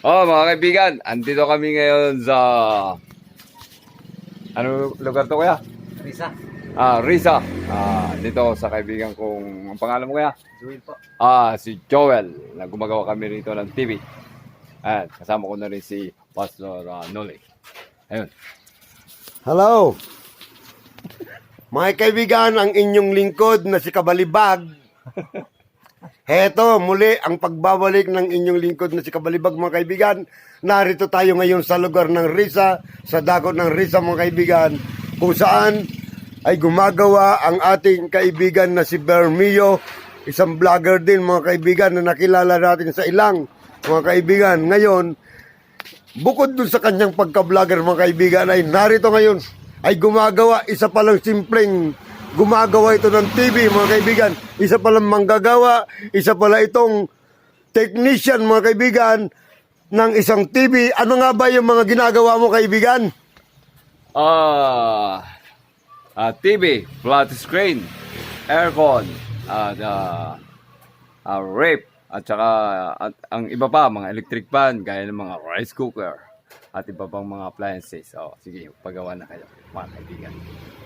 Oh, mga kaibigan, andito kami ngayon sa ano lugar to kuya? Risa. Ah, Risa. Ah, dito sa kaibigan kong ang pangalan mo kuya? Joel po. Ah, si Joel. Na gumagawa kami rito ng TV. Ayan, kasama ko na rin si Pastor uh, Noli. Ayun. Hello. Mga kaibigan, ang inyong lingkod na si Kabalibag. Heto, muli ang pagbabalik ng inyong lingkod na si Kabalibag, mga kaibigan. Narito tayo ngayon sa lugar ng Risa, sa dagot ng Risa, mga kaibigan, kung saan ay gumagawa ang ating kaibigan na si Bermio, isang vlogger din, mga kaibigan, na nakilala natin sa ilang, mga kaibigan. Ngayon, bukod dun sa kanyang pagka-vlogger mga kaibigan ay narito ngayon ay gumagawa isa palang simpleng gumagawa ito ng TV mga kaibigan. Isa palang manggagawa isa pala itong technician mga kaibigan ng isang TV ano nga ba yung mga ginagawa mo kaibigan? Ah, ah, TV, flat screen, aircon, at ah, ah, rape, at saka at, ang iba pa, mga electric fan, gaya ng mga rice cooker, at iba pang mga appliances. So, sige, pagawa na kayo, mga kaibigan.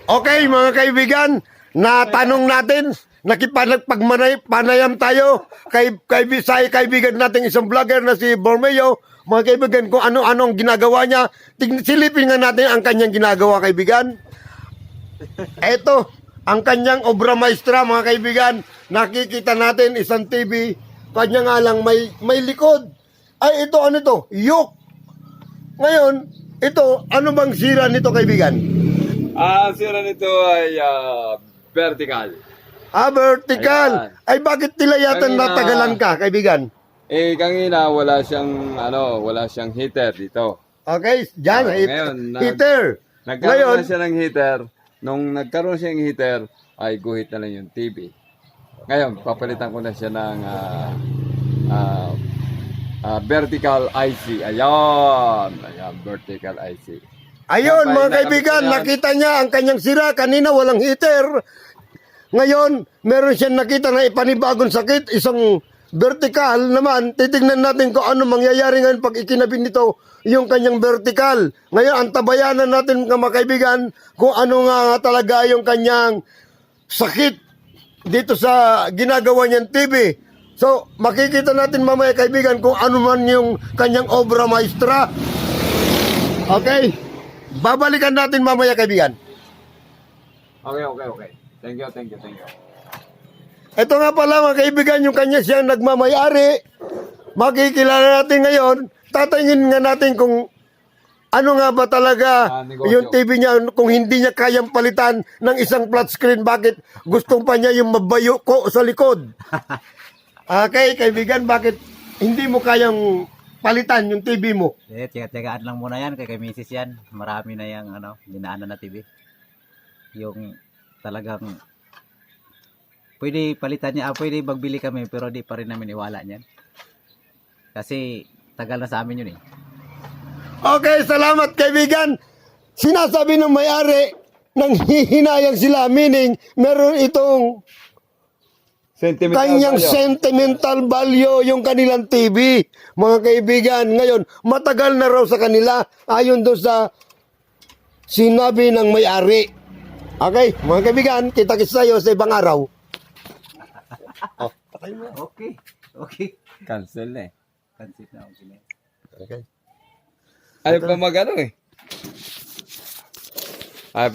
Okay mga kaibigan natanong natin nakipagpanayam panayam tayo kay, kay sa kaibigan nating isang vlogger na si Bormeo mga kaibigan kung ano-ano ang ginagawa niya silipin nga natin ang kanyang ginagawa kaibigan Eto, ang kanyang obra maestra, mga kaibigan. Nakikita natin isang TV, kanya nga lang may, may likod. Ay, ito, ano ito? Yoke. Ngayon, ito, ano bang sira nito, kaibigan? Ah, sira nito ay ah, vertical. Ah, vertical. Ayan. Ay, bakit nila yata Kanina- natagalan ka, kaibigan? Eh, kanina wala siyang, ano, wala siyang heater dito. Okay, dyan, hit- ngayon, nag- heater. Nagkaroon Ngayon, na siya ng heater. Nung nagkaroon siya ng heater, ay guhit na lang yung TV. Ngayon, papalitan ko na siya ng ah, ah, ah, vertical IC. Ayan. Ayan, vertical IC. Ayun, mga kaibigan, nakita niya ang kanyang sira. Kanina walang heater. Ngayon, meron siyang nakita na ipanibagong sakit. Isang vertical naman. Titignan natin kung ano mangyayari ngayon pag ikinabi nito yung kanyang vertical. Ngayon, ang tabayanan natin mga kaibigan kung ano nga talaga yung kanyang sakit dito sa ginagawa niyang TV. So, makikita natin mamaya kaibigan kung ano man yung kanyang obra maestra. Okay? Babalikan natin mamaya, kaibigan. Okay, okay, okay. Thank you, thank you, thank you. Ito nga pala, mga kaibigan, yung kanya siyang nagmamayari. Makikilala natin ngayon. Tatangin nga natin kung ano nga ba talaga Ah, yung TV niya kung hindi niya kayang palitan ng isang flat screen. Bakit gustong pa niya yung mabayo ko sa likod? Okay, kaibigan, bakit hindi mo kayang palitan yung TV mo? Eh, tiyaga-tiyagaan lang muna yan kay kay misis yan. Marami na yung ano, dinaanan na TV. Yung talagang pwede palitan niya, ah, pwede magbili kami pero di pa rin namin iwala niyan. Kasi tagal na sa amin yun eh. Okay, salamat kaibigan. Sinasabi ng may-ari nang hihinayang sila, meaning meron itong Sentimental kanyang value. sentimental value yung kanilang TV. Mga kaibigan, ngayon, matagal na raw sa kanila ayon doon sa sinabi ng may-ari. Okay, mga kaibigan, kita-kits tayo sa ibang araw. oh. Okay. Okay. Cancel na eh. Cancel na okay na. Okay. Ayaw pa mag eh. Ayaw pa